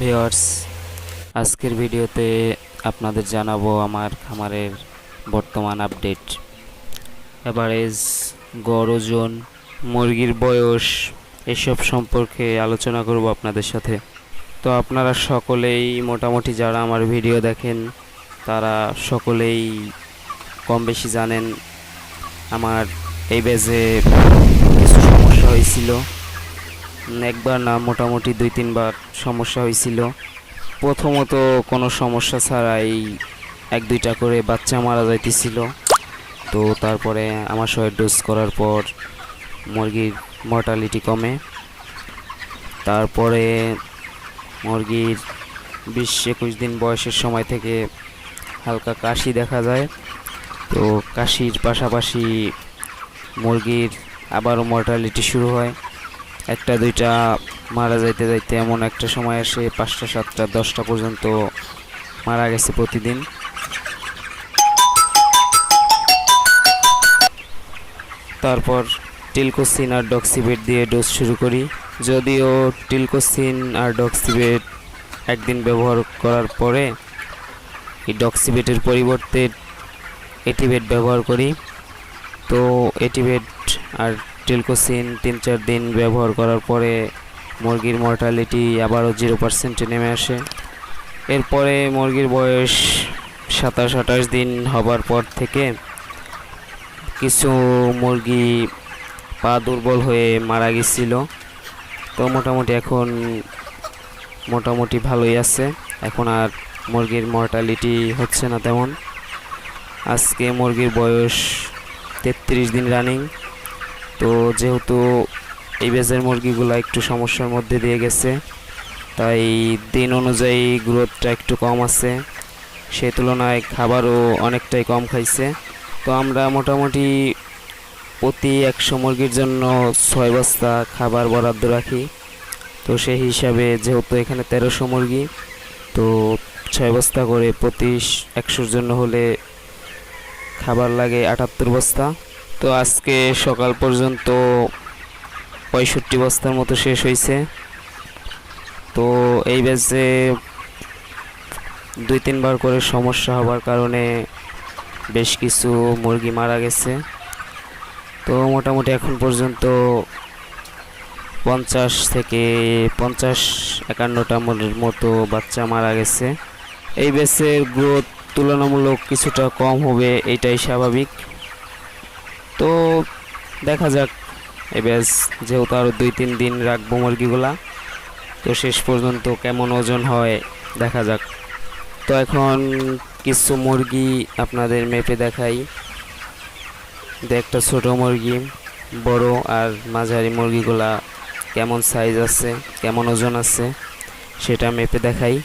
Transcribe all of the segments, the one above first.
Viewers আজকের ভিডিওতে আপনাদের জানাব আমার খামারের বর্তমান আপডেট। এভারেজ, গড় ওজন, মুরগির বয়স, এসব সম্পর্কে আলোচনা করব আপনাদের সাথে। তো আপনারা সকলেই, মোটামুটি যারা আমার ভিডিও দেখেন, তারা সকলেই কম বেশি জানেন, আমার এই বেজে কিছু সমস্যা হয়েছিল। একবার না, মোটামুটি দুই, তিনবার সমস্যা হয়েছিল। প্রথমত কোনো সমস্যা ছাড়াই এক, দুইটা করে বাচ্চা মারা যাইতেছিল। তো তারপরে আমার সহ ডোজ করার পর মুরগির মর্টালিটি কমে। তারপরে মুরগির বিশ, একুশ দিন বয়সের সময় থেকে হালকা কাশি দেখা যায়। তো কাশির পাশাপাশি মুরগির আবারও মর্টালিটি শুরু হয়। একটা, দুইটা মারা যাইতে যাইতে এমন একটা সময় আসে, পাঁচটা, সাতটা, দশটা পর্যন্ত মারা গেছে প্রতিদিন। তারপর টিলকোসিন আর ডক্সিবেট দিয়ে ডোজ শুরু করি। যদিও টিলকোসিন আর ডক্সিবেট একদিন ব্যবহার করার পরে এই ডক্সিবেটের পরিবর্তে এটিবেট ব্যবহার করি। তো এটিবেট আর টিলকোসিন তিন চার দিন ব্যবহার করার পরে মুরগির মর্টালিটি আবারও জিরো পার্সেন্টে নেমে আসে। এরপরে মুরগির বয়স সাতাশ, আঠাশ দিন হবার পর থেকে কিছু মুরগি পা দুর্বল হয়ে মারা গেছিল। তো মোটামুটি এখন মোটামুটি ভালোই আছে। এখন আর মুরগির মর্টালিটি হচ্ছে না তেমন। আজকে মুরগির বয়স তেত্রিশ দিন রানিং তো যেহেতু এই বেজের মুরগিগুলো একটু সমস্যার মধ্যে দিয়ে গেছে, তাই দিন অনুযায়ী গ্রোথটা একটু কম আছে। সে তুলনায় খাবারও অনেকটাই কম খাইছে। তো আমরা মোটামুটি প্রতি একশো মুরগির জন্য ছয় বস্তা খাবার বরাদ্দ রাখি। তো সেই হিসাবে যেহেতু এখানে তেরোশো মুরগি, তো ছয় বস্তা করে প্রতি একশোর জন্য হলে খাবার লাগে আটাত্তর বস্তা। তো আজকে সকাল পর্যন্ত পঁয়ষট্টি বস্তার মতো শেষ হয়েছে। তো এই ব্যাচে দুই তিনবার করে সমস্যা হবার কারণে বেশ কিছু মুরগি মারা গেছে। তো মোটামুটি এখন পর্যন্ত পঞ্চাশ থেকে পঞ্চাশ একান্নটা মনের মতো বাচ্চা মারা গেছে। এই ব্যাচের গ্রোথ তুলনামূলক কিছুটা কম হবে, এটাই স্বাভাবিক। তো দেখা যাক। ব্যাস যেহেতু আরও দুই, তিন দিন রাখব মুরগিগুলা, তো শেষ পর্যন্ত কেমন ওজন হয় দেখা যাক। তো এখন কিছু মুরগি আপনাদের মেপে দেখাই। একটা ছোটো মুরগি, বড় আর মাঝারি মুরগিগুলা কেমন সাইজ আছে, কেমন ওজন আছে সেটা মেপে দেখাই।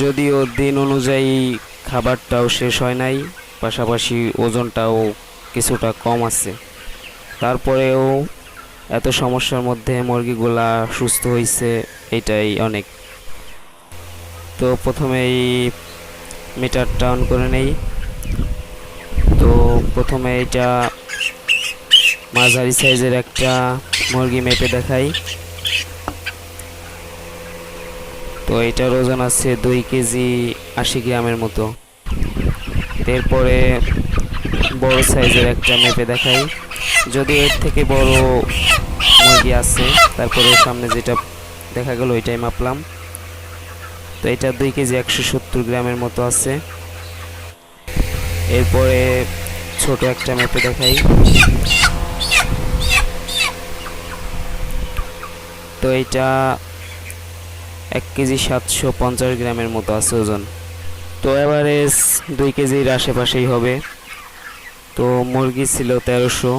যদিও দিন অনুযায়ী খাবারটাও শেষ হয় নাই, পাশাপাশি ওজনটাও কিছুটা কম আছে। তারপরেও এত সমস্যার মধ্যে মুরগিগুলা সুস্থ হয়েছে এটাই অনেক। তো প্রথমেই মিটারটা অন করে নেই। তো প্রথমে এটা মাঝারি সাইজের একটা মুরগি মেপে দেখাই। তো এটার ওজন আছে দুই কেজি আশি গ্রামের মতো। এরপরে বড় সাইজের একটা মেপে দেখাই। যদি এর থেকে বড় মুরগি আছে, তারপরে সামনে যেটা দেখা গেল ওইটাই মাপলাম। তো এটা দুই কেজি একশো সত্তর গ্রামের মতো আছে। এরপরে ছোট একটা মেপে দেখাই। তো এটা এক কেজি সাতশো পঞ্চাশ গ্রামের মতো আছে ওজন। তো এভারেজ দুই কেজির আশেপাশেই হবে। তো মুরগি ছিল তেরোশো,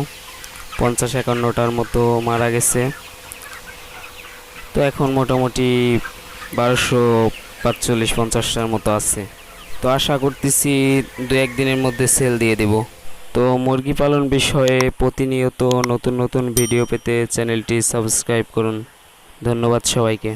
পঞ্চাশ একান্নটার মতো মারা গেছে। তো এখন মোটামুটি বারোশো পাঁচচল্লিশ, পঞ্চাশটার মতো আছে। তো আশা করতেছি দু একদিনের মধ্যে সেল দিয়ে দেব। তো মুরগি পালন বিষয়ে প্রতিনিয়ত নতুন নতুন ভিডিও পেতে চ্যানেলটি সাবস্ক্রাইব করুন। ধন্যবাদ সবাইকে।